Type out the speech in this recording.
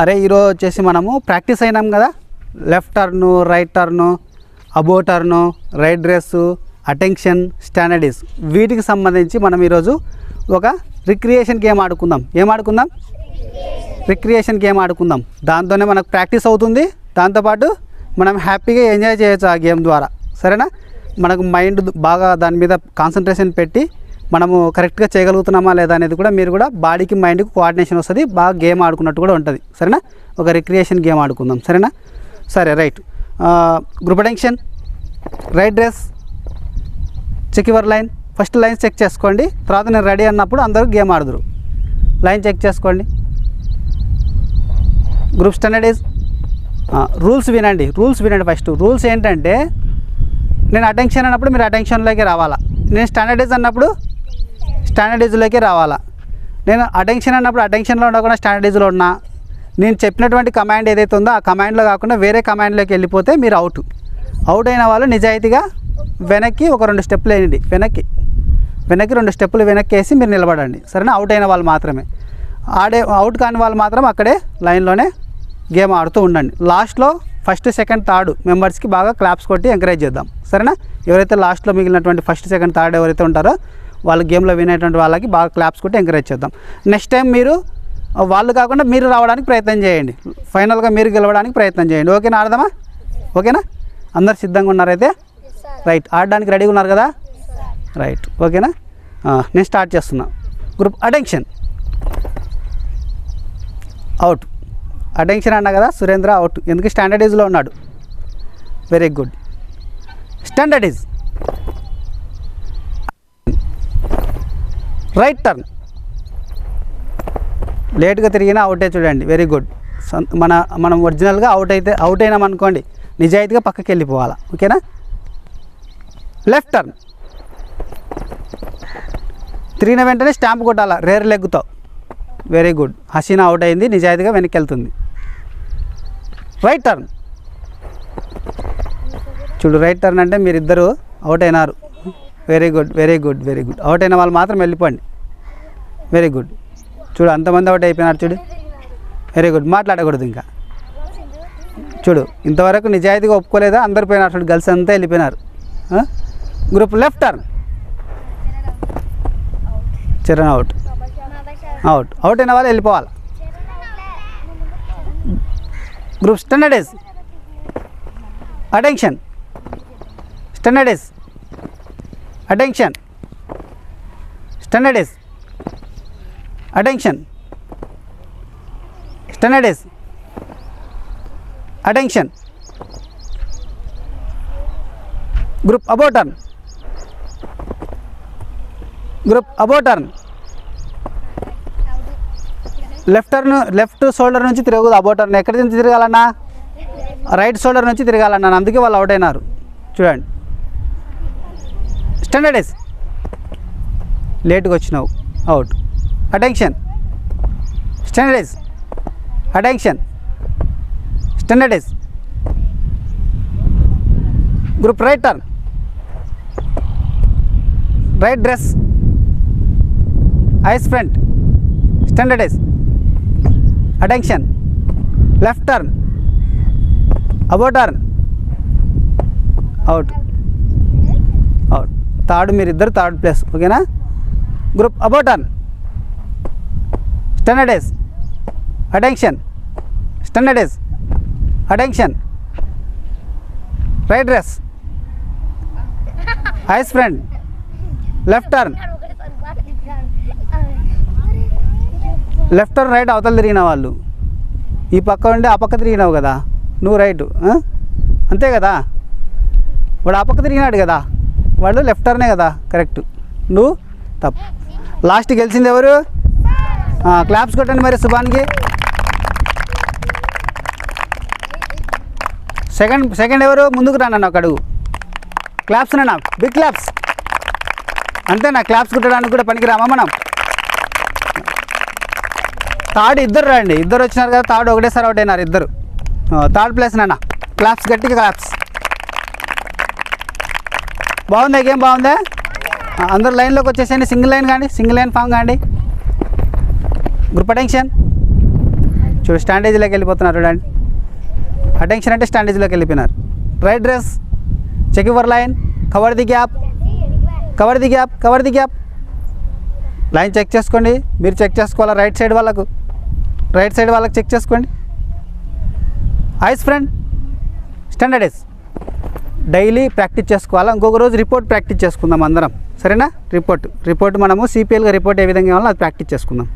అరే ఈరోజు వచ్చేసి మనము ప్రాక్టీస్ అయినాం కదా. Left turn right turn about turn right dress attention stand at ease. వీటికి సంబంధించి మనం ఈరోజు ఒక రిక్రియేషన్ గేమ్ ఆడుకుందాం. ఏం ఆడుకుందాం? రిక్రియేషన్ గేమ్ ఆడుకుందాం. దాంతోనే మనకు ప్రాక్టీస్ అవుతుంది. దాంతోపాటు మనం హ్యాపీగా ఎంజాయ్ చేయొచ్చు ఆ గేమ్ ద్వారా. సరేనా? మనకు మైండ్ బాగా దాని మీద కాన్సన్ట్రేషన్ పెట్టి మనము కరెక్ట్గా చేయగలుగుతున్నామా లేదా అనేది కూడా మీరు కూడా బాడీకి మైండ్కి కోఆర్డినేషన్ వస్తుంది. బాగా గేమ్ ఆడుకున్నట్టు కూడా ఉంటుంది. సరేనా? ఒక రిక్రియేషన్ గేమ్ ఆడుకుందాం. సరేనా? సరే right. Group attention. Right dress. Check your line. First line check చేసుకోండి. తర్వాత నేను రెడీ అన్నప్పుడు అందరూ గేమ్ ఆడుదురు. లైన్ చెక్ చేసుకోండి. గ్రూప్ స్టాండర్డ్ రూల్స్ వినండి. రూల్స్ వినండి ఫస్ట్. రూల్స్ ఏంటంటే నేను అటెన్షన్ అన్నప్పుడు మీరు అటెన్షన్లోకి రావాలా. నేను స్టాండర్డైజ్ అన్నప్పుడు స్టాండర్డైజ్లోకి రావాలా. నేను అటెన్షన్ అన్నప్పుడు అటెన్షన్లో ఉండకుండా స్టాండర్డైజ్లో ఉన్నా నేను చెప్పినటువంటి కమాండ్ ఏదైతే ఉందో ఆ కమాండ్లో కాకుండా వేరే కమాండ్లోకి వెళ్ళిపోతే మీరు అవుట్. అవుట్ అయిన వాళ్ళు నిజాయితీగా వెనక్కి ఒక రెండు స్టెప్పులు వేయండి. వెనక్కి వెనక్కి రెండు స్టెప్పులు వెనక్కి వేసి మీరు నిలబడండి. సరేనా? అవుట్ అయిన వాళ్ళు మాత్రమే. ఆడే అవుట్ కాని వాళ్ళు మాత్రం అక్కడే లైన్లోనే గేమ్ ఆడుతూ ఉండండి. లాస్ట్లో ఫస్ట్ సెకండ్ థర్డ్ మెంబర్స్కి బాగా క్లాప్స్ కొట్టి ఎంకరేజ్ చేద్దాం. సరేనా? ఎవరైతే లాస్ట్లో మిగిలినటువంటి ఫస్ట్ సెకండ్ థర్డ్ ఎవరైతే ఉంటారో వాళ్ళ గేమ్లో వినేటువంటి వాళ్ళకి బాగా క్లాప్స్ కొట్టి ఎంకరేజ్ చేద్దాం. నెక్స్ట్ టైం మీరు వాళ్ళు కాకుండా మీరు రావడానికి ప్రయత్నం చేయండి. ఫైనల్గా మీరు గెలవడానికి ప్రయత్నం చేయండి. ఓకేనా ఆడదామా? ఓకేనా? అందరు సిద్ధంగా ఉన్నారైతే రైట్ ఆడడానికి రెడీగా ఉన్నారు కదా? రైట్ ఓకేనా? నేను స్టార్ట్ చేస్తున్నా. గ్రూప్ అటెన్షన్ అవుట్ అటెన్షన్ అన్నా కదా సురేంద్ర అవుట్ ఎందుకు స్టాండర్డైజ్లో ఉన్నాడు? Very good stand at ease right turn లేట్గా తిరిగినా అవుటే చూడండి. వెరీ గుడ్ మన మనం ఒరిజినల్గా అవుట్ అయితే అవుట్ అయినాం అనుకోండి నిజాయితీగా పక్కకి వెళ్ళిపోవాలా. ఓకేనా లెఫ్ట్ టర్న్ తిరిగిన వెంటనే స్టాంప్ కొట్టాలా? రేర్ లెగ్గుతో వెరీ గుడ్ హసీనా అవుట్ అయింది నిజాయితీగా వెనక్కి వెళ్తుంది రైట్ టర్న్ చూడు రైట్ టర్న్ అంటే మీరిద్దరు అవుట్ అయినారు. Very good very good very good. Out అయిన వాళ్ళు మాత్రం వెళ్ళిపోండి. Very good. చూడు అంతమంది అవుట్ అయిపోయినారు చూడు. Very good. మాట్లాడకూడదు ఇంకా. చూడు ఇంతవరకు నిజాయితీగా ఒప్పుకోలేదా? అందరు పోయినారు చూడు గర్ల్స్ అంతా వెళ్ళిపోయినారు. Group left turn. Charan out. Out. Out అయిన వాళ్ళు వెళ్ళిపోవాలి. Group stand at ease attention. Stand at ease attention stand at ease attention stand at ease attention group about turn group about turn left turn left shoulder నుంచి తిరగదు about ఎక్కడి నుంచి తిరగాలన్నా? Right shoulder నుంచి తిరగాలన్నా. అందుకే వాళ్ళు అవుట్ అయినారు. చూడండి. Stand at ease లేట్గా వచ్చినావు out attention stand at ease attention stand at ease group right turn right dress eyes front stand at ease attention left turn about turn out out third మీరిద్దరు third place ఓకేనా? Group about. Turn stand at ease. Attention. Stand at ease. Attention. Right dress. Eyes front. Left turn. Left turn right అవతల తిరిగిన వాళ్ళు. ఈ పక్క ఉండి ఆ పక్క తిరిగినావు కదా. నువ్వు రైట్ అంతే కదా? వాడు ఆ పక్క తిరిగినాడు కదా? వాడు లెఫ్ట్ టర్నే కదా కరెక్ట్. నువ్వు తప్పు లాస్ట్ గెలిచింది ఎవరు? క్లాప్స్ కొట్టండి మరి శుభానికి సెకండ్ సెకండ్ ఎవరు? ముందుకు రా నన్ను ఒక అడుగు. క్లాప్స్ నా బిగ్ క్లాప్స్. అంతేనా? క్లాప్స్ కుట్టడానికి కూడా పనికిరామా మనం? థర్డ్ ఇద్దరు రండి. ఇద్దరు వచ్చినారు కదా థర్డ్ ఒకటేసారి అవుట్ అయినారు ఇద్దరు. థర్డ్ ప్లేస్ నాన్న. క్లాప్స్ గట్టిగా క్లాప్స్. బాగుందా గేమ్? బాగుందా? అందరు లైన్లోకి వచ్చేసేయండి. సింగిల్ లైన్ కానీ సింగిల్ లైన్ ఫామ్ కానీ గ్రూప్ అటెన్షన్. చూడు స్టాండేజ్లోకి వెళ్ళిపోతున్నారు చూడండి. అటెన్షన్ అంటే స్టాండేజ్లోకి వెళ్ళిపోయినారు. Right dress check your line cover the gap cover the gap cover the gap. Line check చేసుకోండి. మీరు చెక్ చేసుకోవాలా? రైట్ సైడ్ వాళ్ళకు. రైట్ సైడ్ వాళ్ళకి చెక్ చేసుకోండి. Eyes front stand at ease. Daily practice చేసుకోవాలా? ఇంకొక రోజు రిపోర్ట్ ప్రాక్టీస్ చేసుకుందాం అందరం. సరేనా? రిపోర్ట్. రిపోర్ట్ మనము సిపిఎల్గా రిపోర్ట్ ఏ విధంగా ఇవ్వాలో అది ప్రాక్టీస్ చేసుకుందాం.